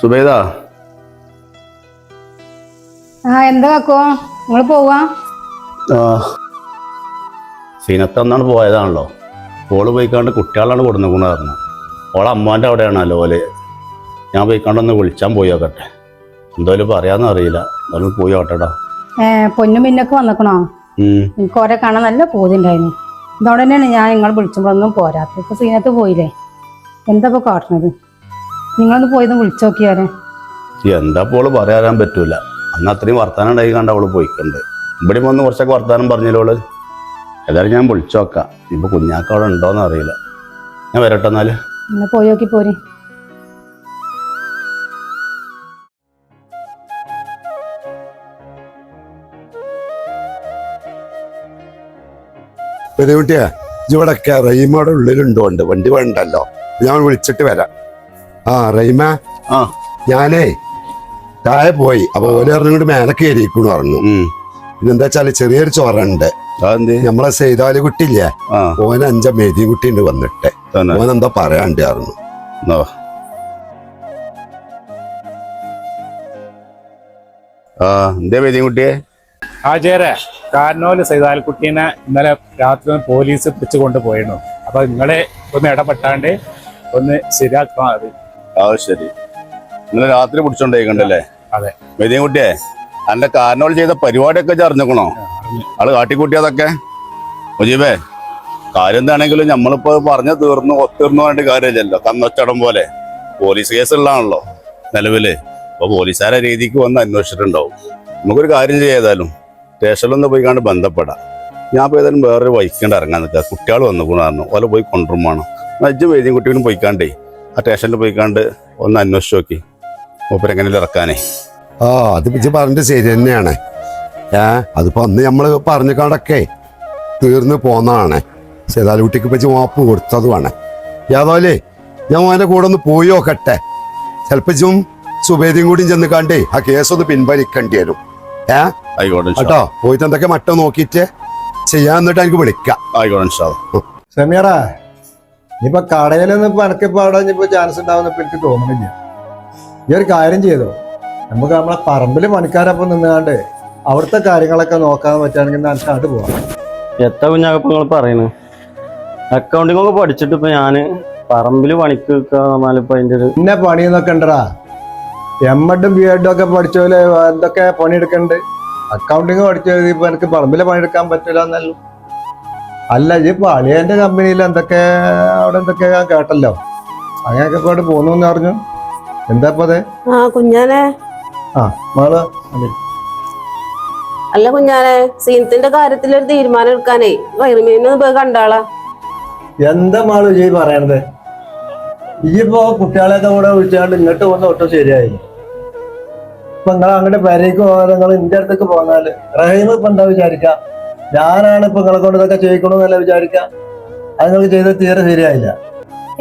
സുബൈദ. ആ എന്താ കാക്കോ? നിങ്ങൾ പോവാ? ആ, സീനത്ത് അന്നാണ് പോയതാണല്ലോ. ഓൾ പോയിക്കാണ്ട് കുട്ടികളാണ് കൊടുന്നുകൊണ്ട് പറഞ്ഞു ഓളെ അമ്മാന്റെ അവിടെയാണല്ലോ ഓൽ. ഞാൻ പോയിക്കാണ്ടൊന്ന് വിളിച്ചാൻ പോയി നോക്കട്ടെ. എന്തോലും പറയാന്ന് അറിയില്ല. എന്നാലും പോയി നോക്കട്ടെടാ. ഏ പൊന്നും പിന്നൊക്കെ വന്നേക്കണോ. എനിക്ക് ഓരെ കാണാൻ നല്ല പൂതിണ്ടായിരുന്നു ഇതോടെ തന്നെയാണ് ഞാൻ നിങ്ങൾ വിളിച്ചപ്പോഴൊന്നും പോരാത്ത ഇപ്പൊ സീനത്ത് പോയില്ലേ? എന്താ ഇപ്പൊ കാട്ടണത്? നിങ്ങളൊന്ന് പോയത് വിളിച്ചു നോക്കിയാരെ എന്താ പോൾ പറയാൻ പറ്റൂല. അന്ന് അത്രയും വർത്താനം ഉണ്ടായി കണ്ട അവൾ പോയിക്കണ്ട്. ഇവിടെ വന്ന് കുറച്ചൊക്കെ വർത്താനം പറഞ്ഞല്ലോൾ ഏതായാലും ഞാൻ വിളിച്ചു നോക്കാം ഇപ്പൊ കുഞ്ഞാക്ക അവിടെ ഉണ്ടോന്ന് അറിയില്ല. ഞാൻ വരട്ടെ എന്നാൽ. എന്നാ പോയി നോക്കി പോരെ. പെരുകുട്ടിയാ ഇവിടൊക്കെ റഹീമയുടെ ഉള്ളിലുണ്ടോണ്ട് വണ്ടി വേണ്ടല്ലോ. ഞാൻ വിളിച്ചിട്ട് വരാം. ആ റൈമ ആ. ഞാനേ താഴെ പോയി. അപ്പൊ ഓൽ പറഞ്ഞുകൊണ്ട് മേലെ കയറിയിരിക്കുന്നു പറഞ്ഞു. പിന്നെന്താ വെച്ചാൽ ചെറിയൊരു ചോറുണ്ട് നമ്മളെ സെയ്താലി കുട്ടിയില്ലേ? ഓൻ അഞ്ച മേതി കുട്ടി ഉണ്ട് വന്നിട്ട്. ഓനെന്താ ഓൻ എന്താ പറയാണ്ട് പറഞ്ഞു. ആ എന്തേ മേതി കുട്ടിയെ? ആചാര്യ കാരണോൽ സൈതാൽക്കുട്ടീനെ ഇന്നലെ രാത്രി പോലീസ് പിടിച്ചു കൊണ്ടുപോയിരുന്നു അപ്പൊ നിങ്ങളെ ഒന്ന് ഇടപെട്ടാണ്ട് ഒന്ന് ശരിയാക്കണം അത് ആ ശരി. ഇന്നലെ രാത്രി പിടിച്ചോണ്ടേക്കണ്ടല്ലേ അതെ. വേദിയും കുട്ടിയെ അന്റെ കാരണവൾ ചെയ്ത പരിപാടിയൊക്കെ അറിഞ്ഞിക്കണോ? ആൾ കാട്ടിക്കൂട്ടിയതൊക്കെ മുജീബേ കാര്യം എന്താണെങ്കിലും നമ്മളിപ്പോ പറഞ്ഞു തീർന്നു ഒത്തീർന്നു പറഞ്ഞിട്ട് കാര്യമില്ലല്ലോ. കന്നൊച്ചടം പോലെ. പോലീസ് കേസ് ഉള്ളതാണല്ലോ നിലവിൽ. അപ്പൊ പോലീസുകാരെ രീതിക്ക് വന്ന് അന്വേഷിച്ചിട്ടുണ്ടാവും. നമുക്കൊരു കാര്യം ചെയ്താലും സ്റ്റേഷനിലൊന്ന് പോയി കണ്ട് ബന്ധപ്പെടാം. ഞാൻ ഇപ്പോൾ ഏതായാലും വേറൊരു വൈക്കണ്ട് ഇറങ്ങാൻ നിൽക്കുക കുട്ടികൾ വന്നു കൂടാറുണ്ട് ഓല പോയി കൊണ്ടുപോകണം അജ്ജും വേദിയും കുട്ടികളും പോയിക്കാണ്ടേ. ആ സ്റ്റേഷനിൽ പോയിക്കാണ്ട് ഒന്ന് അന്വേഷിച്ച് നോക്കി. മൂപ്പരെങ്ങനെ ഇറക്കാനേ? ആ അത് ഇജ്ജ് പറഞ്ഞിട്ട് ശരി തന്നെയാണ്. ഏ അതിപ്പോ അന്ന് നമ്മൾ പറഞ്ഞിക്കാണ്ടൊക്കെ തീർന്ന് പോന്നതാണ് ചേതാലി കുട്ടിക്ക് പറ്റി മാപ്പ് കൊടുത്തതുമാണ്. യാതോലേ ഞാൻ അവന്റെ കൂടെ ഒന്ന് പോയി നോക്കട്ടെ. ചിലപ്പോ സുബേദിയും കൂടി ചെന്ന് കണ്ടേ ആ കേസ് ഒന്ന് പിൻവലിക്കേണ്ടി വരും. ഏ? ആയിക്കോട്ടെ കേട്ടോ പോയിട്ട് എന്തൊക്കെ മട്ടം നോക്കിയിട്ട് ചെയ്യാന്നിട്ട് എനിക്ക് വിളിക്കാം. ആയിക്കോട്ടെ സമീറ ഇനിയിപ്പൊ കടയിലൊന്നും ഇപ്പൊ അനക്കിപ്പാടാൻ അവിടെ ഇനിയിപ്പോ ചാൻസ് ഉണ്ടാവുന്ന എനിക്ക് തോന്നുന്നില്ല ഈ ഒരു കാര്യം ചെയ്തോ? നമുക്ക് നമ്മളെ പറമ്പിൽ പണിക്കാരൊപ്പം നിന്നുകൊണ്ട് അവിടുത്തെ കാര്യങ്ങളൊക്കെ നോക്കാൻ പറ്റുകയാണെങ്കിൽ നമുക്ക് പോവാം. എത്ര കുഞ്ഞാകപ്പ നിങ്ങൾ പറയുന്നു അക്കൗണ്ടിങ് ഒക്കെ പഠിച്ചിട്ട് ഇപ്പൊ ഞാൻ പറമ്പിൽ പണിക്ക് നിൽക്കാന്നിപ്പോ അതിന്റെ ഒരു പിന്നെ പണിയെന്നൊക്കെ ഉണ്ടടാ. എം എഡും ബി എഡും ഒക്കെ പഠിച്ചോലെ എന്തൊക്കെ പണിയെടുക്കണ്ട്? അക്കൗണ്ടിങ് പഠിച്ചത് ഇപ്പൊ എനിക്ക് പറമ്പിലെ പണിയെടുക്കാൻ പറ്റില്ല എന്നല്ലോ. അല്ല ഈ അളിയന്റെ കമ്പനിയിൽ എന്തൊക്കെ അവിടെ എന്തൊക്കെ ഞാൻ കേട്ടല്ലോ. അങ്ങനെയൊക്കെ പോയിട്ട് പോന്നു എന്ന് പറഞ്ഞു. എന്താ ഇപ്പൊ അതെ? ആ കുഞ്ഞാനെ. ആ മകൾ അല്ല കുഞ്ഞാനെ സീനത്തിന്റെ കാര്യത്തിൽ ഒരു തീരുമാനം എടുക്കാനേ. വൈറുമീനെ പോയി കണ്ടാളാ. എന്താ മാൾ ഈ പറയണത്? ഇപ്പൊ കുട്ടികളെയൊക്കെ കൂടെ വിളിച്ചാണ്ട് ഇങ്ങോട്ട് വന്ന ഒട്ടും ശരിയായി ഇപ്പൊ നിങ്ങൾ അങ്ങോട്ട് പേരേക്ക് പോകാതെ നിങ്ങൾ ഇന്റെ അടുത്തേക്ക് പോന്നാൽ റഹീം ഇപ്പൊ എന്താ വിചാരിക്ക? ഞാനാണ് ഇപ്പൊ നിങ്ങളെ കൊണ്ട് ഇതൊക്കെ ചെയ്യിക്കണമെന്നല്ല വിചാരിക്ക? അത് നിങ്ങൾക്ക് ചെയ്ത് തീരെ ശരിയായില്ല.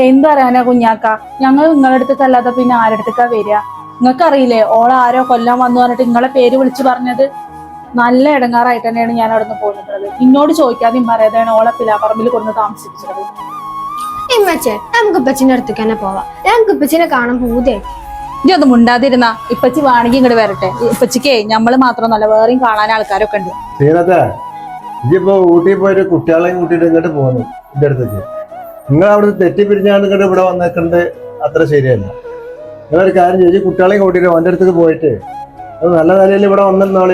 എന്ത് പറയാനാ കുഞ്ഞാക്ക? ഞങ്ങൾ നിങ്ങളുടെ അടുത്തേക്ക് അല്ലാതെ പിന്നെ ആരുടെ അടുത്തേക്കാ വരിക? നിങ്ങൾക്ക് അറിയില്ലേ ഓളെ ആരോ കൊല്ലാൻ വന്നു പറഞ്ഞിട്ട് നിങ്ങളെ പേര് വിളിച്ചു പറഞ്ഞത്? നല്ല ഇടങ്ങാറായിട്ട് തന്നെയാണ് ഞാൻ അവിടെ നിന്ന് പോന്നിട്ടുള്ളത്. എന്നോട് ചോദിക്കാതെയും പറയാതെയാണ് ഓളെ പിലാപ്പറമ്പിൽ കൊണ്ട് താമസിപ്പിച്ചത്. ഇമ്മച്ചേ നമുക്ക് ഇപ്പച്ചിന്റെ അടുത്തേക്ക് തന്നെ പോവാം. ഞങ്ങൾക്ക് ഇപ്പച്ചിനെ കാണാൻ പൂതിയായി ഇനി ഒന്ന് മുണ്ടാതിരുന്ന ഇപ്പച്ചി വേണമെങ്കിൽ ഇങ്ങോട്ട് വരട്ടെ. ഇപ്പച്ചിക്കേ ഞമ്മൾ മാത്രമൊന്നല്ല വേറെയും കാണാൻ ആൾക്കാരൊക്കെ ഉണ്ട്. ഇജിപ്പോ ഊട്ടി പോയിട്ട് കുട്ടികളെയും കൂട്ടിയിട്ട് ഇങ്ങോട്ട് പോകുന്നു എന്റെ അടുത്തേക്ക്. നിങ്ങൾ അവിടെ തെറ്റി തെറ്റിപ്പിരിഞ്ഞാണ്ട് ഇങ്ങോട്ട് ഇവിടെ വന്നേക്കുന്നത് അത്ര ശരിയല്ല. നിങ്ങളൊരു കാര്യം ചോദിച്ചു കുട്ടികളെയും കൂട്ടിയിട്ട് അവന്റെ അടുത്തേക്ക് പോയിട്ട് അത് നല്ല നിലയിൽ ഇവിടെ വന്നിരുന്നാൾ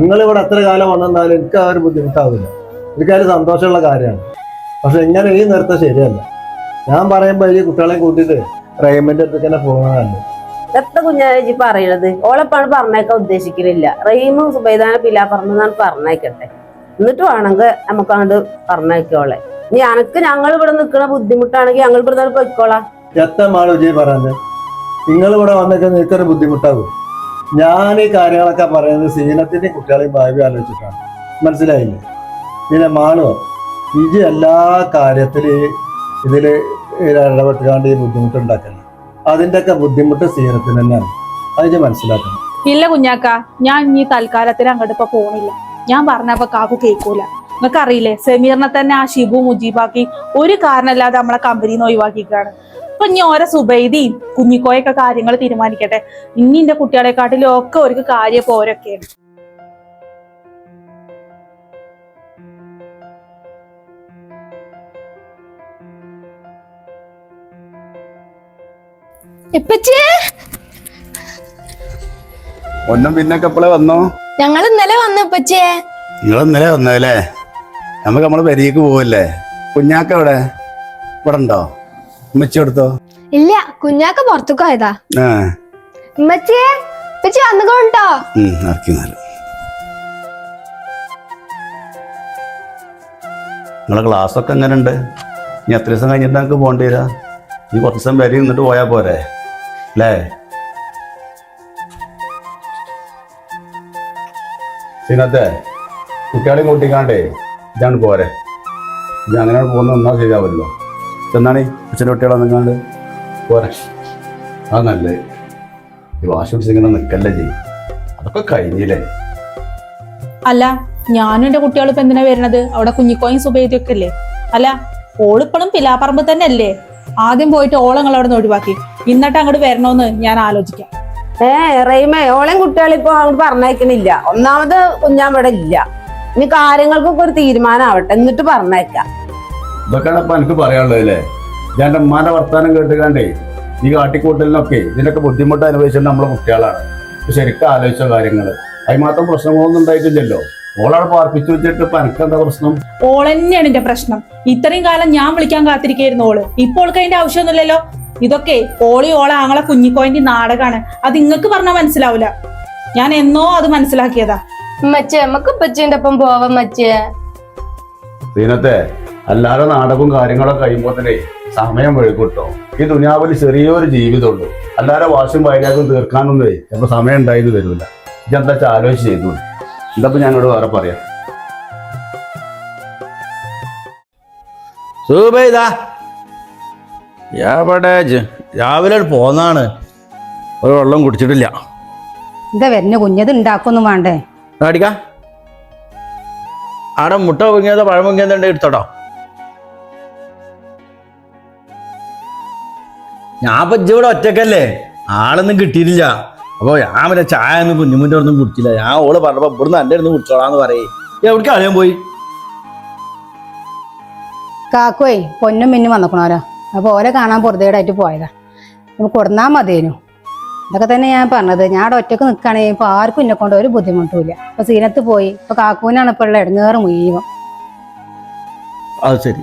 നിങ്ങൾ ഇവിടെ എത്ര കാലം വന്നിരുന്നാലും എനിക്ക് ആ ഒരു ബുദ്ധിമുട്ടാവില്ല. എനിക്കതിൽ സന്തോഷമുള്ള കാര്യമാണ്. പക്ഷെ ഇങ്ങനെ ഈ നിർത്തം ശരിയല്ല. ഞാൻ പറയുമ്പോൾ ഈ കുട്ടികളെയും കൂട്ടിയിട്ട് റേമന്റെ അടുത്തേക്ക് തന്നെ പോകുന്നതാണ്. എത്ര കുഞ്ഞാജി പറയണത്? ഓളെപ്പാണ് പറഞ്ഞേക്കാൻ ഉദ്ദേശിക്കുന്നില്ല റഹീമും സുബൈദാന പിലാ പറഞ്ഞതാണ് പറഞ്ഞേക്കട്ടെ. എന്നിട്ട് വേണമെങ്കിൽ നമുക്ക് അങ്ങോട്ട് പറഞ്ഞേക്കോളെ ഇനി അനക്ക് ഞങ്ങൾ ഇവിടെ നിൽക്കുന്ന ബുദ്ധിമുട്ടാണെങ്കിൽ ഞങ്ങൾ ഇവിടെ നിന്ന് പൊയ്ക്കോളാം. എത്തമാണ് വിജയ് പറയുന്നത് നിങ്ങൾ ഇവിടെ വന്നിട്ട് നിൽക്കൊരു ബുദ്ധിമുട്ടാകും ഞാൻ ഈ കാര്യങ്ങളൊക്കെ പറയുന്നത് സീനത്തിന്റെയും കുട്ടികളെയും ഭാവി ആലോചിച്ചിട്ടാണ്. മനസ്സിലായില്ലേ? പിന്നെ മാണോ ഇത് എല്ലാ കാര്യത്തിലും ഇതിൽ ഇടപെട്ടുകാണ്ട് ഈ ബുദ്ധിമുട്ടുണ്ടാക്കണം അതിന്റെയൊക്കെ ബുദ്ധിമുട്ട് സീനത്തിന് തന്നെയാണ്. അതിന് മനസ്സിലാക്കണം. ഇല്ല കുഞ്ഞാക്ക ഞാൻ ഇനി തൽക്കാലത്തിന് അങ്ങോട്ട് ഇപ്പൊ പോണില്ല. ഞാൻ പറഞ്ഞപ്പോ കാക്കു കേൾക്കൂല നിങ്ങൾക്ക് അറിയില്ലേ സെമീറിനെ തന്നെ ആ ഷിബു മുജീബാക്കി ഒരു കാരണമില്ലാതെ നമ്മളെ കമ്പനിന്ന് ഒഴിവാക്കിക്കാണ് അപ്പൊ ഇനി ഓരോ സുബൈദിയും കുഞ്ഞിക്കോയൊക്കെ കാര്യങ്ങൾ തീരുമാനിക്കട്ടെ. ഇനി എന്റെ കുട്ടികളെക്കാട്ടിലും ഒക്കെ ഒരു കാര്യം പോരൊക്കെയാണ് ഒന്നും പിന്നൊക്കെ എപ്പോഴേ വന്നോ? ഞങ്ങൾ ഇന്നലെ വന്നു പച്ചേ നിങ്ങൾ ഇന്നലെ വന്നതല്ലേ? നമുക്ക് നമ്മൾ പെരിയക്ക് പോവല്ലേ? കുഞ്ഞാക്ക എവിടെ? ഇവിടെ ഉണ്ടോ? ഉമ്മച്ചി എടുത്തോ ഇല്ല കുഞ്ഞാക്ക പുറത്തേക്ക് പോയതാ. ആ. ഉമ്മച്ചേ ഇപ്പച്ചി വന്നുകൊണ്ടോ നിങ്ങളെ ഇറക്കി ഒക്കെ എങ്ങനെ ഉണ്ട് ഇനി എത്ര ദിവസം കഴിഞ്ഞിട്ട് നമുക്ക് പോകേണ്ടി വരാ? ഇനി കുറച്ച് ദിവസം വരെ നിന്നിട്ട് പോയാൽ പോരെ? അല്ലേ? ഇതിനകത്തെ കുട്ടികളെയും കൂട്ടിക്കാണ്ടേ ഇതാണ് പോരെ. ഇത് അങ്ങനെ പോകുന്ന ഒന്നാ ശരിയാവല്ലോ എന്നാണ് അച്ഛന്റെ കുട്ടികളെ നിങ്ങാണ്ട് പോരെ. ആ നല്ലത്. ഈ വാശി പിടിച്ചിങ്ങനെ നിൽക്കല്ലേ ചെയ്യും. അതൊക്കെ കഴിഞ്ഞില്ലേ? അല്ല ഞാനും എന്റെ കുട്ടികളും ഇപ്പൊ എന്തിനാ വരുന്നത്? അവിടെ കുഞ്ഞിക്കോയും സുബൈദിയും ഒക്കെ അല്ലേ അല്ല ഓളിപ്പളും പിലാപ്പറമ്പ് തന്നെ അല്ലേ ആദ്യം പോയിട്ട് ഓളങ്ങൾ അവിടെ നിന്ന് ഒഴിവാക്കി. ഇന്നിട്ട് അങ്ങോട്ട് വരണോന്ന് ഞാൻ ആലോചിക്കാം. ഏ റെയ്മേ ഓളെയും കുട്ടികളിപ്പോ അങ്ങോട്ട് പറഞ്ഞയക്കണില്ല. ഒന്നാമത് കുഞ്ഞാൻ ഇവിടെ ഇല്ല. ഇനി കാര്യങ്ങൾക്കൊക്കെ ഒരു തീരുമാനമാവട്ടെ എന്നിട്ട് പറഞ്ഞേക്കാം ഇതൊക്കെയാണ് ഇപ്പൊ എനിക്ക് പറയാനുള്ളത് അല്ലേ? ഞാൻ എന്റെ ഉമ്മാന്റെ വർത്താനം കേട്ടുകാണ്ടേ ഈ കാട്ടിക്കൂട്ടലിനൊക്കെ ഇതിനൊക്കെ ബുദ്ധിമുട്ട് അനുഭവിച്ചിട്ട് നമ്മളെ കുട്ടികളാണ്. ശരിക്കും ആലോചിച്ച കാര്യങ്ങൾ അതിന് മാത്രം പ്രശ്നങ്ങളൊന്നും ഉണ്ടായിട്ടില്ലല്ലോ. ഓളവിടെ പാർപ്പിച്ചു വെച്ചിട്ട് ഇപ്പൊ എനിക്കെന്താ പ്രശ്നം? ഓളെന്നെയാണ് എന്റെ പ്രശ്നം. ഇത്രയും കാലം ഞാൻ വിളിക്കാൻ കാത്തിരിക്കായിരുന്നു ഓൾ. ഇപ്പോൾ ഓൾക്ക് അതിന്റെ ആവശ്യമൊന്നുമില്ലല്ലോ. ഇതൊക്കെ ഓളി ഓള ആങ്ങളെ കുഞ്ഞിക്കോയിന്റെ നാടകമാണ് അത് ഇങ്ങക്ക് പറഞ്ഞാൽ മനസ്സിലാവില്ല ഞാൻ എന്നോ അത് മനസ്സിലാക്കിയതാ. മച്ചേ നമുക്ക് ഇപ്പച്ചേന്റെ ഒപ്പം പോവാം മച്ചേ സീനത്തെ അല്ലാതെ നാടകവും കാര്യങ്ങളൊക്കെ കഴിയുമ്പോൾ തന്നെ സമയം വഴിക്കൂട്ടോ ഈ ദുനിയാവിൽ ചെറിയൊരു ജീവിതമുള്ളൂ. അല്ലാതെ വാശും വൈരാഗ്യം തീർക്കാനൊന്നേ ചിലപ്പോൾ സമയം ഉണ്ടായിരുന്നു വരില്ല ഇതെന്താ വെച്ചാൽ ആലോചിച്ച് ചെയ്തു എന്താ ഞാനോട് വേറെ പറയാം. സൂബൈദാ എവിടെ? രാവിലെ പോന്നാണ്. ഒരു വെള്ളം കുടിച്ചിട്ടില്ല. എന്താ വരുന്ന? കുഞ്ഞത് ഉണ്ടാക്കൊന്നും വേണ്ടേ? അടിക്കാ. ആടെ മുട്ട പൊങ്ങിയതോ പഴം പൊങ്ങിയതോ ഉണ്ടെങ്കിൽ എടുത്തോട്ടോ. ഞാൻ ഇപ്പൊ ഇവിടെ ഒറ്റക്കല്ലേ? ആളൊന്നും കിട്ടിയിട്ടില്ല. അപ്പൊ ഞാൻ പിന്നെ ചായ ഒന്നും കുഞ്ഞുമുന്റെ ഒന്നും കുടിച്ചില്ല. ഞാൻ ഓൾ പറഞ്ഞപ്പോ ഇവിടുന്ന് എന്റെ അടുത്ത് കുടിച്ചോളാന്ന് പറയേ. എവിടേക്ക് അറിയാൻ പോയി? കാക്കോയ് പൊന്നും മിന്നും വന്നക്കണോരോ അപ്പൊ ഓരെ കാണാൻ പൊറുതേടായിട്ട് പോയതാ. നമുക്ക് കൊടുന്നാൽ മതിയേനു. ഇതൊക്കെ തന്നെ ഞാൻ പറഞ്ഞത്. ഞാൻ അവിടെ ഒറ്റയ്ക്ക് നിൽക്കുകയാണെങ്കിൽ ഇപ്പോൾ ആർക്കും എന്നെ കൊണ്ട് ഒരു ബുദ്ധിമുട്ടുമില്ല. അപ്പോൾ സീനത്ത് പോയി. ഇപ്പോൾ കാക്കൂനാണ് ഇപ്പോൾ ഉള്ള ഇടങ്ങേറ് മുഴുവൻ. അത് ശരി.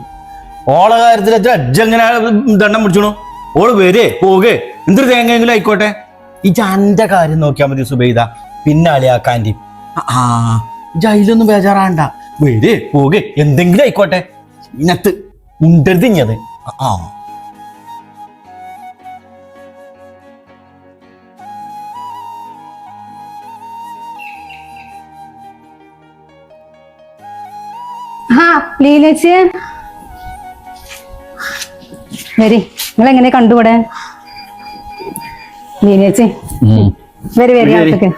ഓളെ കാര്യത്തിൽ അജ്ജ് എങ്ങനെ ദണ്ണം പിടിച്ചണു? ഓൾ വരേ പോകേ. എന്തൊരു തേങ്ങയെങ്കിലും ആയിക്കോട്ടെ. ഈ ജാന്റെ കാര്യം നോക്കിയാൽ മതി സുബൈദ. പിന്നെ അളിയാക്കാന്റെ ആ ജയിലൊന്നും ബേജാറാണ്ട. വരേ പോകേ. എന്തെങ്കിലും ആയിക്കോട്ടെ. ഇനത്ത് ഉണ്ടരുതിഞ്ഞത് ആ. ആ ലീലേച്ചി. വരി. നിങ്ങൾ എങ്ങനെ കണ്ടുവിടെ ലീലേച്ചി. വരി വരി വരി, വരി. അകത്തേക്ക്.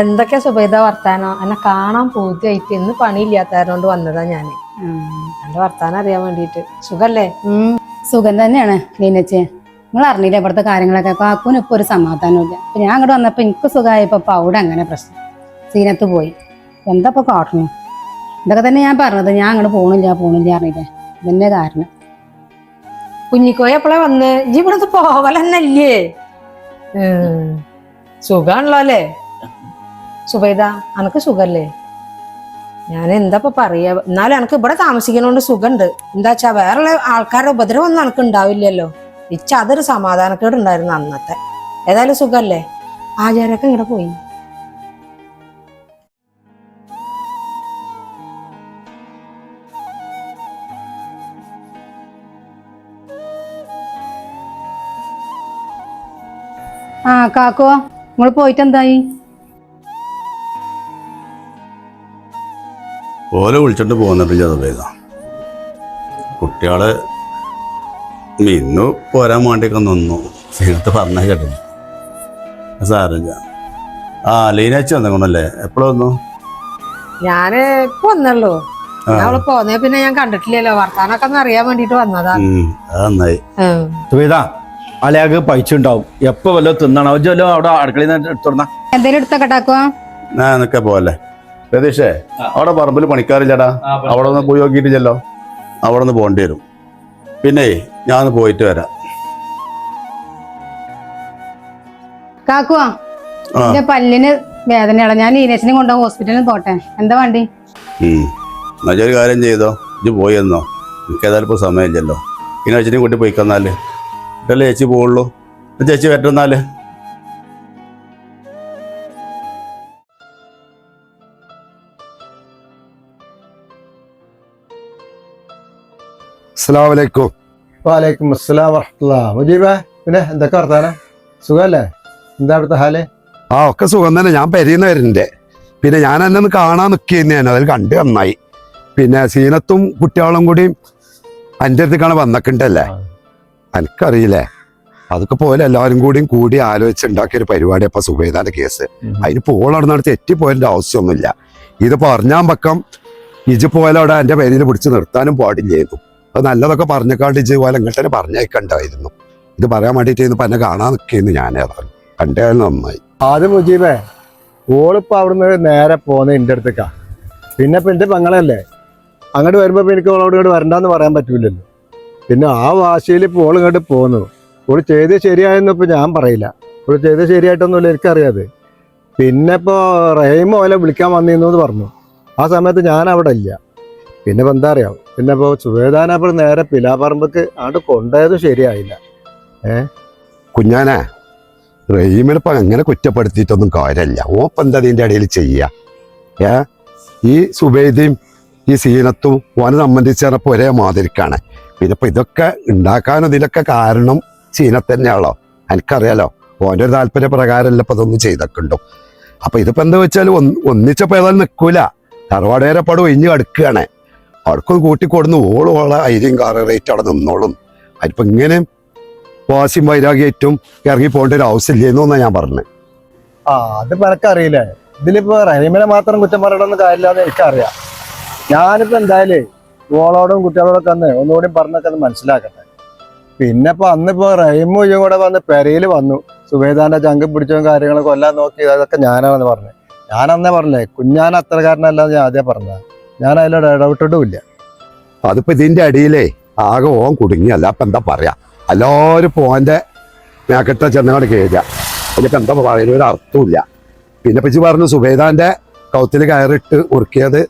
എന്തൊക്കെ സുബൈദ വർത്താനോ? എന്നെ കാണാൻ പൂർത്തിയായിട്ട് ഇന്ന് പണിയില്ലാത്തതുകൊണ്ട് വന്നതാ ഞാൻ എന്റെ വർത്താനം അറിയാൻ വേണ്ടിട്ട് സുഖല്ലേ? സുഖം തന്നെയാണ് ലീനച്ചേ നിങ്ങൾ അറിഞ്ഞില്ല ഇവിടുത്തെ കാര്യങ്ങളൊക്കെ? കാക്കൂന് ഇപ്പൊ ഒരു സമാധാനമില്ല അപ്പൊ ഞാൻ അങ്ങോട്ട് വന്നപ്പോ എനിക്ക് സുഖമായപ്പോ അവിടെ അങ്ങനെ പ്രശ്നം. സീനത്ത് പോയി. എന്താ ഇപ്പൊ കാട്ടണം? ഇതൊക്കെ തന്നെ ഞാൻ പറഞ്ഞത്. ഞാൻ അങ്ങോട്ട് പോണില്ല പോണില്ല അറിയില്ലേ ഇതന്നെ കാരണം. കുഞ്ഞിക്കോയ എപ്പോഴാ വന്ന്? ഇജ്ജ് ഇവിടുന്ന് പോവലെന്നല്ലേ? സുഖാണല്ലോ അല്ലേ? സുബൈദ അനക്ക് സുഖല്ലേ? ഞാൻ എന്താ ഇപ്പൊ പറയാ? എന്നാലും എനക്ക് ഇവിടെ താമസിക്കുന്നോണ്ട് സുഖമുണ്ട് എന്താ വെച്ചാ വേറെ ആൾക്കാരുടെ ഉപദ്രവം ഒന്നും എനക്ക് ഉണ്ടാവില്ലല്ലോ ഇച്ച അതൊരു സമാധാനക്കേട് ഉണ്ടായിരുന്നു അന്നത്തെ. ഏതായാലും സുഖല്ലേ? ആചാരൊക്കെ ഇങ്ങടെ പോയി. ആ കാക്കോ നിങ്ങൾ പോയിട്ട് എന്തായി ഓലെ വിളിച്ചിട്ട് പോകുന്നിട്ടില്ല അതുപേത കുട്ടികളെ മിന്നു പോരാൻ വേണ്ടിയൊക്കെ നിന്നു. സീനത്ത് പറഞ്ഞ കേട്ടില്ല ഞാൻ ആ ലീനാച്ചി വന്നേക്കണല്ലേ? എപ്പോഴും വന്നു? ഞാൻ ഇപ്പൊ വന്നല്ലോ അവൾ പോന്നേ പിന്നെ ഞാൻ കണ്ടിട്ടില്ലല്ലോ. വർത്താനൊക്കെ ഒന്ന് അറിയാൻ വേണ്ടിട്ട് വന്നതാ. നന്നായി. അലയാക്ക് പൈച്ചുണ്ടാവും എപ്പോ വല്ല തിന്നണം? അവജ് വല്ലോ അവിടെ അടുക്കളയിൽ നിന്ന് എടുത്തോടുന്ന. എന്തേലും എടുത്ത ഞാൻ നിനക്കെ പോലെ രതീഷേ അവിടെ പറമ്പിൽ പണിക്കാറില്ലടാ അവിടെ ഒന്ന് പോയി നോക്കിയിട്ടില്ലല്ലോ. അവിടെ നിന്ന് പോകേണ്ടി വരും. പിന്നെ ഞാൻ പോയിട്ട് വരാം. കാക്കുവാ എന്റെ പല്ലിന് വേദനയാണ് ഞാൻ ലീനേശിനെ കൊണ്ടുപോകും. ഹോസ്പിറ്റലിൽ പോട്ടെ. എന്താ വണ്ടി? ഒരു കാര്യം ചെയ്തോ. ഇത് പോയി എന്നോ എനിക്ക് ഏതായാലും ഇപ്പൊ സമയമില്ലല്ലോ. ഇങ്ങനെ വെച്ചിട്ട് കൂട്ടി പോയി കന്നാൽ ഇതല്ലേ ചേച്ചി പോവുള്ളൂ. ചേച്ചി പറ്റുന്നാൽ അസ്സലാമു അലൈക്കും. വാലൈക്കും അസ്സലാം വറഹ്മത്തുള്ളാ. മുജീബ പിന്നെ എന്തൊക്കെ വർത്താനം? സുഖല്ലേ? എന്താ അവിടുത്തെ ഹാൽ? ആ ഒക്കെ സുഖം തന്നെ. ഞാൻ പെരിയുന്ന വരുന്നുണ്ട് പിന്നെ ഞാൻ എന്നെ ഒന്ന് കാണാൻ നിൽക്കുന്നതാണ് അതിൽ കണ്ട് നന്നായി. പിന്നെ സീനത്തും കുട്ടികളും കൂടി എന്റെ അടുത്തേക്കാണ് വന്നിട്ടുണ്ടല്ലേ എനിക്കറിയില്ലേ അതൊക്കെ പോലെ എല്ലാവരും കൂടിയും കൂടി ആലോചിച്ച് ഉണ്ടാക്കിയ ഒരു പരിപാടി അപ്പൊ സുബേദാന്റെ കേസ്. അതിന് പോളവിടെ നടത്തി എറ്റിപ്പോയതിന്റെ ആവശ്യമൊന്നുമില്ല. ഇത് പറഞ്ഞാൻ പക്കം ഇജ് പോലെ അവിടെ എന്റെ പേരിൽ പിടിച്ച് നിർത്താനും പാടില്ലായിരുന്നു. അത് നല്ലതൊക്കെ പറഞ്ഞേക്കാണ്ട് ഇജ് പോലെ ഇങ്ങോട്ടേ പറഞ്ഞേക്കണ്ടായിരുന്നു ഇത് പറയാൻ വേണ്ടിയിട്ട് ഇന്ന് എന്നെ കാണാൻ നിൽക്കുന്നു ഞാൻ ഏതാണ് കണ്ടേ നന്നായി. ആദ്യം മുജീബേ ഓളിപ്പോ അവിടുന്ന് നേരെ പോകുന്നത് എന്റെ അടുത്തേക്കാ. പിന്നെ ഇപ്പൊ എന്റെ പെങ്ങളല്ലേ? അങ്ങോട്ട് വരുമ്പോ എനിക്ക് ഓളോട് ഇങ്ങോട്ട് വരണ്ടെന്ന് പറയാൻ പറ്റൂലല്ലോ. പിന്നെ ആ വാശിയിൽ ഇപ്പോൾ ഓൾ ഇങ്ങോട്ട് പോന്നു. ഓൾ ചെയ്ത് ശരിയായെന്ന് ഞാൻ പറയില്ല. ഓൾ ചെയ്ത് ശരിയായിട്ടൊന്നുമില്ല എനിക്കറിയാതെ. പിന്നെ ഇപ്പോൾ റഹീം ഓലെ വിളിക്കാൻ വന്നിരുന്നു എന്ന് പറഞ്ഞു. ആ സമയത്ത് ഞാൻ അവിടെ ഇല്ല. പിന്നെ ഇപ്പം എന്താ അറിയാം? പിന്നെ ഇപ്പോൾ സുവേദാന അപ്പോൾ നേരെ പിലാപറമ്പക്ക് അങ്ങോട്ട് കൊണ്ടുപോയതും ശരിയായില്ല. ഏ? കുഞ്ഞാനെ റഹീമിനിപ്പോ അങ്ങനെ കുറ്റപ്പെടുത്തിയിട്ടൊന്നും കാര്യമില്ല. ഓപ്പം എന്താ അതിന്റെ ഇടയിൽ ചെയ്യുക ഏ? ഈ സുബൈദയും ഈ സീനത്തും ഓനെ സംബന്ധിച്ചപ്പോ ഒരേ മാതിരിക്കാണ് ഇപ്പൊ ഇതൊക്കെ ഉണ്ടാക്കാനും ഇതിലൊക്കെ കാരണം ചീന തന്നെയാണല്ലോ. എനിക്കറിയാലോ. ഓന്റെ ഒരു താല്പര്യ പ്രകാരമല്ല ഇപ്പൊ ഇതൊന്നും ചെയ്തൊക്കെണ്ടോ അപ്പൊ ഇതിപ്പോ എന്താ വെച്ചാൽ ഒന്നിച്ചപ്പോ ഏതായാലും നിൽക്കൂല തറവാടേരെ പാട് ഒഴിഞ്ഞു കിടക്കുകയാണ് അവർക്കൊന്ന് കൂട്ടിക്കൊടുന്ന് ഓളും ഓളെ ഐരിയും കാറ് റേറ്റ് അവിടെ നിന്നോളും. അതിപ്പോ ഇങ്ങനെ വാശിയും വൈരാഗ്യമായിട്ടും ഇറങ്ങി പോകേണ്ട ഒരു ആവശ്യമില്ലെന്നാ ഞാൻ പറഞ്ഞു. ആ അത് പറക്കറിയില്ലേ ഇതിലിപ്പോ റഹീമിനെ മാത്രം കുറ്റം പറയണമെന്ന് കാര്യമില്ലാന്ന് എനിക്കറിയാം. ഞാനിപ്പോ എന്തായാലും ഓളോടും കുട്ടികളോടൊക്കെ അന്ന് ഒന്നുകൂടി പറഞ്ഞൊക്കെ അത് മനസ്സിലാക്കട്ടെ. പിന്നെ ഇപ്പൊ അന്നിപ്പോ റഹീമും ഇയും കൂടെ വന്ന് പെരയിൽ വന്നു. സുബേദാന്റെ ചങ്ക് പിടിച്ചോ കാര്യങ്ങളൊക്കെ കൊല്ലാൻ നോക്കി അതൊക്കെ ഞാനാണെന്ന് പറഞ്ഞു ഞാൻ അന്നേ പറഞ്ഞേ കുഞ്ഞാൻ അത്രക്കാരനല്ലാന്ന് ഞാൻ ആദ്യം പറഞ്ഞത്. ഞാൻ അതിലോട് ഇടപെട്ടിട്ടുമില്ല അതിപ്പോ ഇതിന്റെ അടിയിലേ ആകെ ഓൻ കുടുങ്ങി. അല്ല അപ്പൊ എന്താ പറയാ? എല്ലാവരും പോന്റെ മേക്കട്ട ചെന്നങ്ങോട്ട് കയറുക അതിനിപ്പോ എന്താ പറയുന്ന ഒരു അർത്ഥമില്ല പിന്നെ പറ്റി പറഞ്ഞു സുവേദാന്റെ കൗത്തിൽ കയറിട്ട് ഉറുക്കിയത്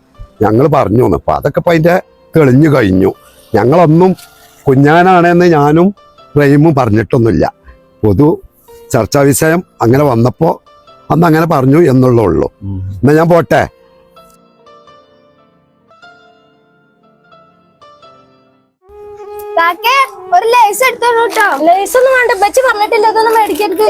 ഞങ്ങൾ പറഞ്ഞു അപ്പൊ അതൊക്കെ ഇപ്പൊ അതിന്റെ തെളിഞ്ഞു കഴിഞ്ഞു. ഞങ്ങളൊന്നും കുഞ്ഞാനാണെന്ന് ഞാനും റഹീമും പറഞ്ഞിട്ടൊന്നുമില്ല. പൊതു ചർച്ചാ വിഷയം അങ്ങനെ വന്നപ്പോൾ അന്ന് അങ്ങനെ പറഞ്ഞു എന്നുള്ളൂ ഉള്ളൂ എന്നാ ഞാൻ പോട്ടെ. ഒരു ലേസ് എടുത്തോളൂ കേട്ടോ ലേസ് ഒന്നും വേണ്ട. ബച്ച് പറഞ്ഞിട്ടില്ല. അതൊന്നും മേടിക്കരുത്.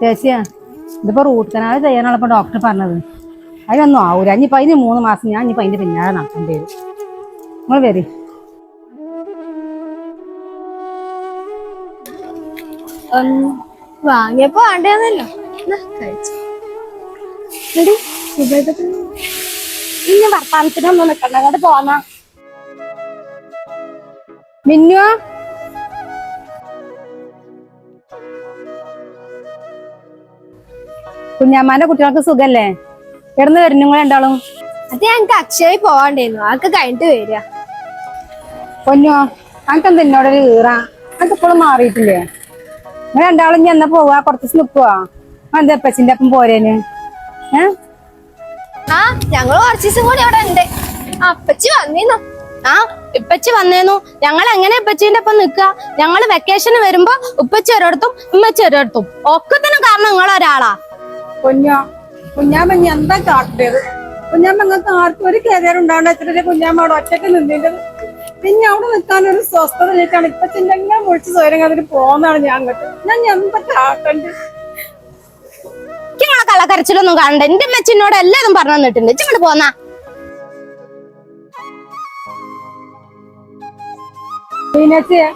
ചേച്ചിയാ ഇതിപ്പോ റൂട്ട് കനാൽ ചെയ്യാനാണ് ഇപ്പൊ ഡോക്ടർ പറഞ്ഞത്. അതിനൊന്നും ആവൂല ഇനിയിപ്പോ അതിന് മൂന്ന് മാസം ഞാൻ ഇനിയിപ്പോ അതിന്റെ പിന്നാലെ നടക്കേണ്ടി വരും. നിങ്ങൾ വരി. വാങ്ങിയപ്പോ വേണ്ടേന്നല്ലോ. ഇനി നിക്കണ്ട. അങ്ങോട്ട് മിന്നുവാ. കുഞ്ഞാമാന്റെ കുട്ടികൾക്ക് സുഖല്ലേ? എവിടുന്ന് വരുന്നു നിങ്ങൾ രണ്ടാളും? അത് ഞങ്ങക്ക് അക്ഷയ പോവാണ്ടായിരുന്നു ആൾക്ക് കഴിഞ്ഞിട്ട് വരിക പൊന്നോ അനക്ക് എന്താ എന്നോടൊരു ഈറ? അനക്ക് ഇപ്പോഴും മാറിയിട്ടില്ലേ? നിങ്ങൾ രണ്ടാളും ഇനി എന്നാ പോവാ? കുറച്ച് ദിവസം നിക്കുവാ? എന്താ എപ്പച്ചിന്റെ അപ്പം പോരേന്? ഏ? ആ ഞങ്ങൾ കുറച്ച് ദിവസം കൂടി അവിടെ ഉണ്ട്. അപ്പച്ചി വന്നിന്നു ആ ഇപ്പച്ചി വന്നേന്നു ഞങ്ങൾ എങ്ങനെ ഇപ്പച്ചിന്റെ ഒപ്പം നിക്ക? ഞങ്ങൾ വെക്കേഷന് വരുമ്പോ ഉപ്പച്ചി ഒരിടത്തും ഉമ്മച്ചി ഒരിടത്തും. ഒക്കത്തിനും കാരണം നിങ്ങൾ ഒരാളാ കുഞ്ഞോ? കുഞ്ഞാമ്മ ഇനി എന്താ കാട്ടിയത് കുഞ്ഞാമ്മ നിങ്ങൾക്ക് ആർക്കും ഒരു കരിയർ ഉണ്ടാവണ്ട. എത്ര കുഞ്ഞാമ്മ അവിടെ ഒറ്റയ്ക്ക് നിന്നിട്ട് പിന്നെ അവിടെ നിൽക്കാൻ ഒരു സ്വസ്ഥത ഇല്ലായിട്ടാണ് ഇപ്പൊ ചിന്തെങ്കിലും മുഴിച്ച് സ്വയം അതിന് പോകുന്നതാണ് ഞാൻ അങ്ങോട്ട്. ഞാൻ എന്താ കാട്ടണ്ട് നിങ്ങളെ കളക്കരച്ചിലൊന്നും കാണണ്ട. എന്റെ അമ്മച്ചിനോട് എല്ലാതും പറഞ്ഞു തന്നിട്ടുണ്ട്. ഇങ്ങോട്ട് പോന്നാ. മീനച്ചിയെ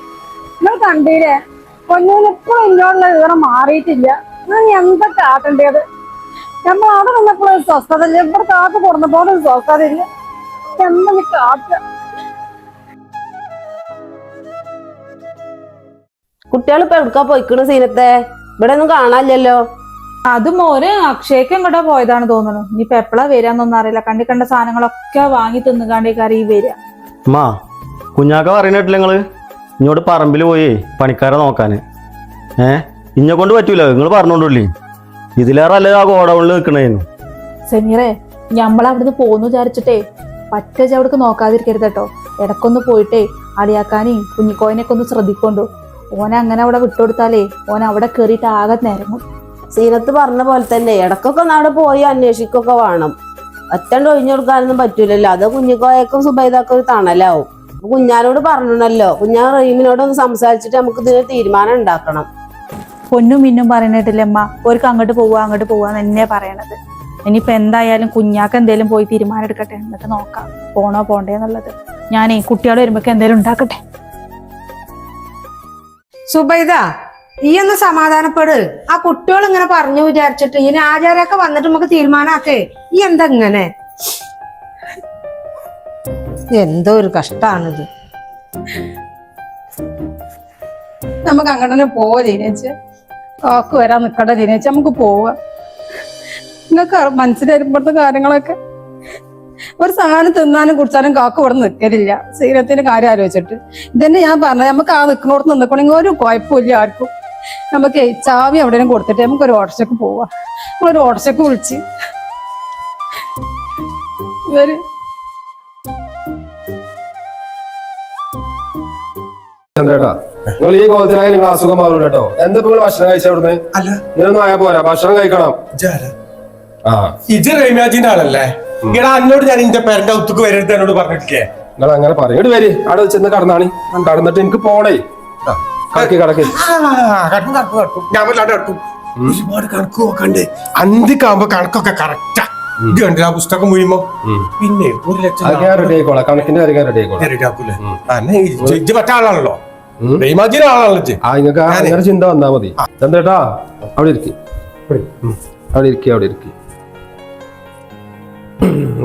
നിങ്ങൾ കണ്ടീല്ലേ പൊന്നൂന് ഇപ്പോഴും എന്നോടുള്ള വിവരം മാറിയിട്ടില്ല. ഞാൻ എന്താ കാട്ടേണ്ടത്? നമ്മൾ അവിടെ നിന്നപ്പോൾ ഒരു സ്വസ്ഥത ഇല്ല. ഇവിടെ കാത്തു തുറന്നപ്പോൾ ഒരു സ്വസ്ഥത ഇല്ല. എന്താ നീ കാട്ടുക കുട്ടികൾ ഇപ്പൊ എടുക്കാ പോയിക്കണ് സീനത്തെ? ഇവിടെ ഒന്നും കാണാനില്ലല്ലോ. അത് മോന് അക്ഷയ്ക്ക് എങ്ങോട്ടാ പോയതാണ് തോന്നുന്നു. ഇനിയിപ്പൊ എപ്പോഴാ വരാന്നൊന്നും അറിയില്ല. കണ്ടി കണ്ട സാധനങ്ങളൊക്കെ വാങ്ങി തിന്നുകാണ്ടേ കറി വരിക. അമ്മാ കുഞ്ഞാക്ക പറയുന്നിട്ടില്ല നിങ്ങൾ? ഇങ്ങോട്ട് പറമ്പിൽ പോയി പണിക്കാരെ നോക്കാന്. ഏ? ഇഞ്ഞെ കൊണ്ട് പറ്റൂല നിങ്ങൾ പറഞ്ഞോണ്ടല്ലേ ഇതിലേറെ അല്ലേ ആ ഗോഡൗണിൽ നിൽക്കണേനു? സെമീറെ ഞമ്മൾ അവിടുന്ന് പോന്നു വിചാരിച്ചിട്ടേ പറ്റ അവിടേക്ക് നോക്കാതിരിക്കരുത് കേട്ടോ. ഇടക്കൊന്ന് പോയിട്ടേ അളിയാക്കാനെയും കുഞ്ഞിക്കോയനൊക്കെ ഒന്ന് ശ്രദ്ധിക്കൊണ്ടു. ഓനെ അങ്ങനെ അവിടെ വിട്ടുകൊടുത്താലേ ഓൻ അവിടെ കയറിയിട്ട് ആകെ നേരങ്ങും. സീനത്ത് പറഞ്ഞ പോലെ തന്നെ ഇടക്കൊക്കെ ഒന്ന് അവിടെ പോയി അന്വേഷിക്കൊക്കെ വേണം. ഒറ്റണ്ട് ഒഴിഞ്ഞു കൊടുക്കാനൊന്നും പറ്റൂലല്ലോ. അത് കുഞ്ഞിക്കോയക്കും സുബൈദാക്കും ഒരു തണലാവും. കുഞ്ഞാനോട് പറഞ്ഞണല്ലോ കുഞ്ഞാൻ റഹീമിനോട് ഒന്ന് സംസാരിച്ചിട്ട് നമുക്ക് ഇതിന് തീരുമാനം ഉണ്ടാക്കണം. പൊന്നും മിന്നും പറയണിട്ടില്ലമ്മ ഓർക്ക് അങ്ങോട്ട് പോവുക അങ്ങോട്ട് പോവുക തന്നെ പറയണത്. ഇനിയിപ്പോ എന്തായാലും കുഞ്ഞാക്ക് എന്തേലും പോയി തീരുമാനം എടുക്കട്ടെ എന്നിട്ട് നോക്കാം പോണോ പോണ്ടേ എന്നുള്ളത്. ഞാനേ കുട്ടികൾ വരുമ്പോഴേക്ക് എന്തേലും ഉണ്ടാക്കട്ടെ. സുബൈദ ഈ ഒന്ന് സമാധാനപ്പെട്. ആ കുട്ടികൾ ഇങ്ങനെ പറഞ്ഞു വിചാരിച്ചിട്ട് ഇനി ആചാരൊക്കെ വന്നിട്ട് നമുക്ക് തീരുമാനാക്കേ. ഈ എന്താ ഇങ്ങനെ? എന്തോ ഒരു കഷ്ടാണിത്. നമുക്ക് അങ്ങനെ തന്നെ പോവാ ജീനേച്ച് കാക്ക് വരാൻ നിൽക്കണ്ട ലിനേച്ചി നമുക്ക് പോവാ. നിങ്ങൾക്ക് മനസ്സിലായിരുമ്പോഴത്തെ കാര്യങ്ങളൊക്കെ? ഒരു സാധനം തിന്നാനും കുടിച്ചാലും കാക്ക് ഇവിടെ നിൽക്കലില്ല ശരീരത്തിന്റെ കാര്യം ആലോചിച്ചിട്ട്. ഇതന്നെ ഞാൻ പറഞ്ഞത്. നമുക്ക് ആ നിൽക്കണോടത്ത് നിൽക്കണമെങ്കിൽ ഒരു കുഴപ്പമില്ല ആർക്കും. നമുക്ക് ചാവി എവിടെയും കൊടുത്തിട്ട് നമുക്ക് ഒരു ഓട്ടോച്ചക്ക് പോവാ. നമ്മളൊരു ഓട്ടോച്ചക്ക് വിളിച്ച്. ഇവർ ചന്ദ്രേട്ടാ നിങ്ങൾ ഈ കോലത്തിലായ നിങ്ങൾ അസുഖം മാറും കേട്ടോ എന്താ നിങ്ങൾ ഭക്ഷണം കഴിച്ച അവിടുന്ന്? അല്ല. ഇങ്ങനൊന്നും ആയാ പോരാ. ഭക്ഷണം കഴിക്കണം. ഇജ് റൈമാജിന്റെ ആളല്ലേ? ഇങ്ങനെ അന്നോട് ഞാൻ എന്റെ പേരന്റെ ഒത്തുക്ക് വരരുത് എന്നോട് പറഞ്ഞിട്ടില്ലേ നിങ്ങൾ അങ്ങനെ പറയും. ഇങ്ങോട്ട് വരി. അവിടെ ചെന്ന് കടന്നാണി. കടന്നിട്ട് എനിക്ക് പോണേ. കടക്കി കടക്കി. ഞാൻ വല്ലാണ്ട് കടക്കും. ഒരുപാട് കണക്ക് നോക്കണ്ടേ അന്തിക്കാവുമ്പോ കണക്കൊക്കെ കറക്റ്റാ ഇത് കണ്ടില്ല ആ പുസ്തകം പിന്നെ ഒരു ലക്ഷം കണക്കിന്റെ കാര്യം റെഡി ആയിക്കോളാം റെഡി ആക്കൂലേ മറ്റേ ആളാണല്ലോ. ആ നിങ്ങൾക്ക്. അങ്ങനെ ചിന്ത വന്നാ മതി. ചന്ദ്രേട്ടാ അവിടെ ഇരിക്കി. അവിടെ ഇരിക്കി അവിടെ ഇരിക്കി.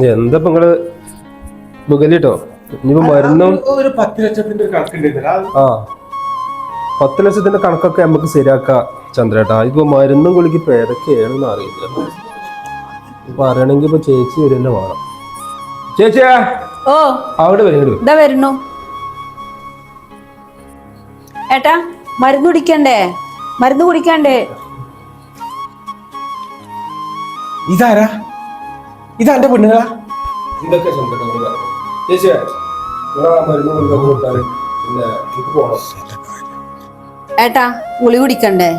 എന്താ ഇപ്പൊ നിങ്ങൾ മുകളിട്ടോ ഇനിയിപ്പോ മരുന്നും ഒരു പത്ത് ലക്ഷത്തിന്റെ ആ. പത്ത് ലക്ഷത്തിന്റെ കണക്കൊക്കെ നമുക്ക് ശരിയാക്കാം ചന്ദ്രേട്ടാ. ഇപ്പൊ മരുന്നും കുളിക്ക് ഇപ്പൊ ഏതൊക്കെയാണെന്ന് അറിയില്ല. ഇപ്പൊ അറിയണമെങ്കിൽ ഇപ്പൊ ചേച്ചി വരുന്ന വേണം. ചേച്ചിയാ ഓ. അവിടെ വരുന്നു. ഏട്ടാ മരുന്ന് കുടിക്കണ്ടേ? മരുന്ന് കുടിക്കണ്ടേ? ഇതാരാ? ഇതാ എന്റെ പെണ്ണുങ്ങളാ. ഏട്ടാ ഗുളി കുടിക്കണ്ടേ?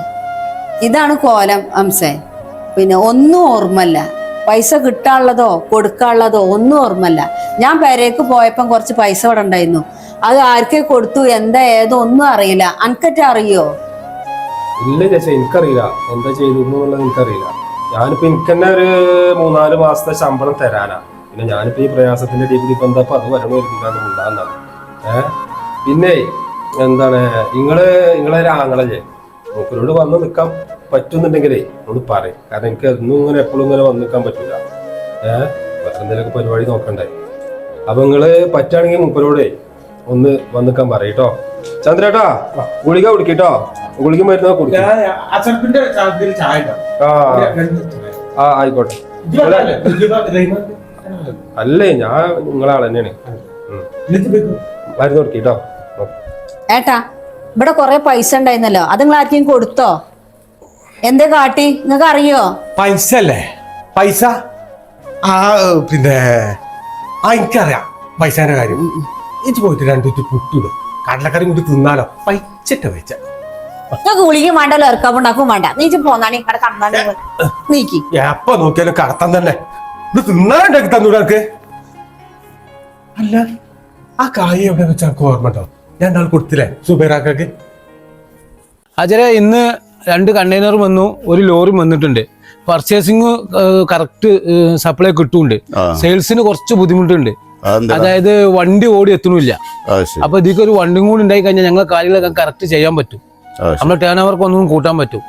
ഇതാണ് കോലം അംസേ. പിന്നെ ഒന്നും ഓർമ്മല്ല പൈസ കിട്ടാനുള്ളതോ കൊടുക്കാനുള്ളതോ ഒന്നും ഓർമ്മല്ല ഞാൻ പേരേക്ക് പോയപ്പം കുറച്ച് പൈസ ഇവിടെ ഉണ്ടായിരുന്നു. അത് ആർക്കെ കൊടുത്തു എന്താ ഏതോ ഒന്നും അറിയില്ല. അനക്കറ്റ അറിയോ? ഇല്ല ചേച്ചി എനിക്കറിയില്ല. എന്താ ചെയ്തു എനിക്കറിയില്ല. ഞാനിപ്പോ എനിക്ക് തന്നെ ഒരു മൂന്നാൽ മാസത്തെ ശമ്പളം തരാനാ. പിന്നെ ഞാനിപ്പോ ഈ പ്രയാസത്തിന്റെ ഡിഗ്രി എന്താ അത് വരണോ എഴുതിക്കാണ്ട് പിന്നെ എന്താണ് നിങ്ങൾ നിങ്ങളെ ആങ്ങളല്ലേ മൂപ്പരോട് വന്ന് നിൽക്കാൻ പറ്റുന്നുണ്ടെങ്കിലേ എന്നോട് പറയും. കാരണം എനിക്ക് ഒന്നും ഇങ്ങനെ എപ്പോഴും ഇങ്ങനെ വന്ന് നിൽക്കാൻ പറ്റില്ല ഏഹ് വേറെ എന്തെങ്കിലുമൊക്കെ പരിപാടി നോക്കണ്ടേ? അപ്പൊ നിങ്ങൾ പറ്റുകയാണെങ്കിൽ മൂപ്പരോടെ ഒന്ന് വന്നിക്കാൻ പറയും പറയട്ടോ ചന്ദ്രേട്ടാ ഗുളിക കുടിക്കട്ടോ ഗുളിക മരുന്ന് കുടിക്കും. ആ ആ. ആയിക്കോട്ടെ? അല്ലേ. ഞാൻ നിങ്ങളെ ആൾ തന്നെയാണ്. മരുന്ന് കൊടുക്കിട്ടോ ഏട്ടാ ഇവിടെ കൊറേ പൈസ ഉണ്ടായിരുന്നല്ലോ. അത് നിങ്ങൾ ആർക്കും കൊടുത്തോ? എന്തേ കാട്ടി? നിങ്ങക്ക് അറിയോ? പൈസ അല്ലേ? പൈസ? ആ പിന്നെ ആ എനിക്കറിയാം പൈസേന്റെ കാര്യം. എനിക്ക് പോയിട്ട് രണ്ടു പുട്ടിടും. കടലക്കറി കൂടി തിന്നാലോ? പൈച്ചിട്ട് വെച്ച. നിങ്ങൾക്ക് ഗുളിക വേണ്ടല്ലോ ഇറക്കാവുണ്ടാക്കും വേണ്ട. നീച്ച് പോന്നാണി കട നീക്കി. എപ്പ നോക്കിയാലും കടത്താൻ തന്നെ. ഇത് തിന്നാനുണ്ടാക്കി തന്നൂടെ എനിക്ക് അല്ല ആ കായ എവിടെ വെച്ചാൽ എനിക്ക് ഓർമ്മ ഉണ്ടോ? ഞാൻ ആൾ കൊടുത്തില്ലേ സുബൈറാക്കൊക്കെ? അജര ഇന്ന് രണ്ട് കണ്ടെയ്നർ വന്നു ഒരു ലോറി വന്നിട്ടുണ്ട്. പർച്ചേസിങ് കറക്റ്റ് സപ്ലൈ കിട്ടുന്നുണ്ട് സെയിൽസിന് കുറച്ച് ബുദ്ധിമുട്ടുണ്ട്. അതായത് വണ്ടി ഓടി എത്തണില്ല അപ്പൊ ഇതിക്ക് ഒരു വണ്ടിയും കൂടി ഉണ്ടായി കഴിഞ്ഞാൽ ഞങ്ങൾ കാര്യങ്ങളൊക്കെ കറക്റ്റ് ചെയ്യാൻ പറ്റും. നമ്മുടെ ടേൺ അവർക്ക് ഒന്നും കൂട്ടാൻ പറ്റും.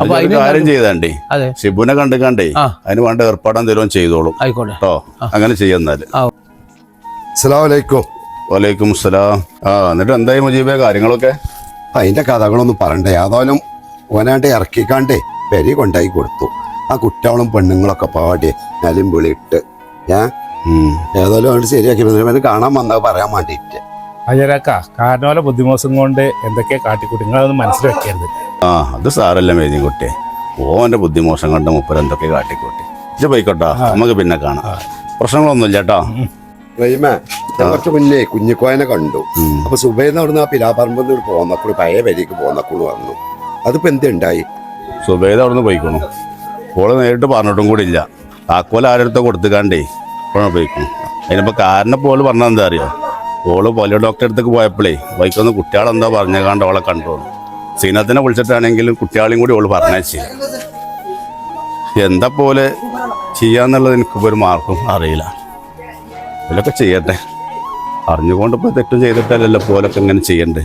അപ്പൊ അതിന് കാര്യം ചെയ്തേ അതെ. ഷിബുനെ കണ്ടു കണ്ടേ. അതിന് വേണ്ട ഏർപ്പാട് എന്തെങ്കിലും ചെയ്തോളും. ആയിക്കോട്ടെ. കേട്ടോ അങ്ങനെ ചെയ്യുന്നാൽ അസ്സലാമലൈക്കും വലൈക്കും സലാം ആ എന്നിട്ട് എന്തായി മുജീബെ കാര്യങ്ങളൊക്കെ? അതിന്റെ കഥകളൊന്നും പറണ്ടേ അതായാലും ഓനാണ്ട് ഇറക്കിക്കാണ്ടേ പെരി കൊണ്ടായി കൊടുത്തു. ആ കുട്ടികളും പെണ്ണുങ്ങളൊക്കെ പാടി നലും വിളിയിട്ട് ഞാൻ. ഏതായാലും അവിടെ ശരിയാക്കി പിന്നെ കാണാൻ വന്നത് പറയാൻ വേണ്ടിയിട്ട്. അയ്യരാക്ക കാരണവല ബുദ്ധിമോശം കൊണ്ട് എന്തൊക്കെയാ കാട്ടിക്കൂട്ടി? നിങ്ങളതൊന്നും മനസ്സിലാക്കിയത് ആ അത് സാറല്ല മേജി കുട്ടി. ഓന്റെ ബുദ്ധിമോശം കൊണ്ട് മുപ്പര എന്തൊക്കെ കാട്ടിക്കൂട്ടി. ഇത് പോയിക്കോട്ടോ നമുക്ക് പിന്നെ കാണാം. പ്രശ്നങ്ങളൊന്നുമില്ല കേട്ടോ. കുറച്ച് മുന്നേ കുഞ്ഞിക്കോയനെ കണ്ടു. അപ്പൊ സുബൈന്ന് അവിടുന്ന് ആ പിലാപറമ്പിൽ നിന്ന് പോന്നക്കൂടി പഴയ വരിക്ക് പോന്നക്കൂടി വന്നു. അതിപ്പോ എന്തുണ്ടായി സുബൈദ് അവിടുന്ന് പോയിക്കണു. ഓൾ നേരിട്ട് പറഞ്ഞിട്ടും കൂടി ഇല്ല. താക്കോൽ അടുത്ത് കൊടുത്തുകാണ്ടേ? ഇപ്പോഴാണ് ഉപയോഗിക്കുന്നത്? അതിനിപ്പോൾ കാരണം പോൽ പറഞ്ഞാൽ എന്താ അറിയോ? ഓൾ പോലിയോ ഡോക്ടറെ അടുത്തേക്ക് പോയപ്പോഴേ വൈക്കൊന്ന് കുട്ടികളെന്താ പറഞ്ഞകാണ്ട് അവളെ കണ്ടോളൂ. സീനത്തിനെ വിളിച്ചിട്ടാണെങ്കിലും കുട്ടികളെയും കൂടി ഓൾ പറഞ്ഞേച്ചി എന്താ പോലെ ചെയ്യാന്നുള്ളത് എനിക്കിപ്പോൾ ഒരു മാർക്കും അറിയില്ല. ഇതിലൊക്കെ ചെയ്യട്ടെ. അറിഞ്ഞുകൊണ്ട് ഇപ്പോൾ തെറ്റും ചെയ്തിട്ടല്ലല്ലോ പോലൊക്കെ ഇങ്ങനെ ചെയ്യണ്ടേ.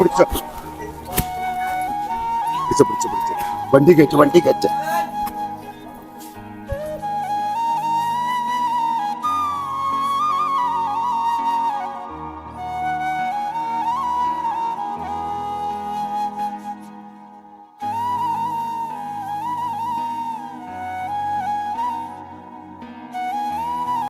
പിടിച്ചോ, പിടിച്ചോ, പിടിച്ചോ. വണ്ടി കയറ്റ് വണ്ടി കയറ്റ്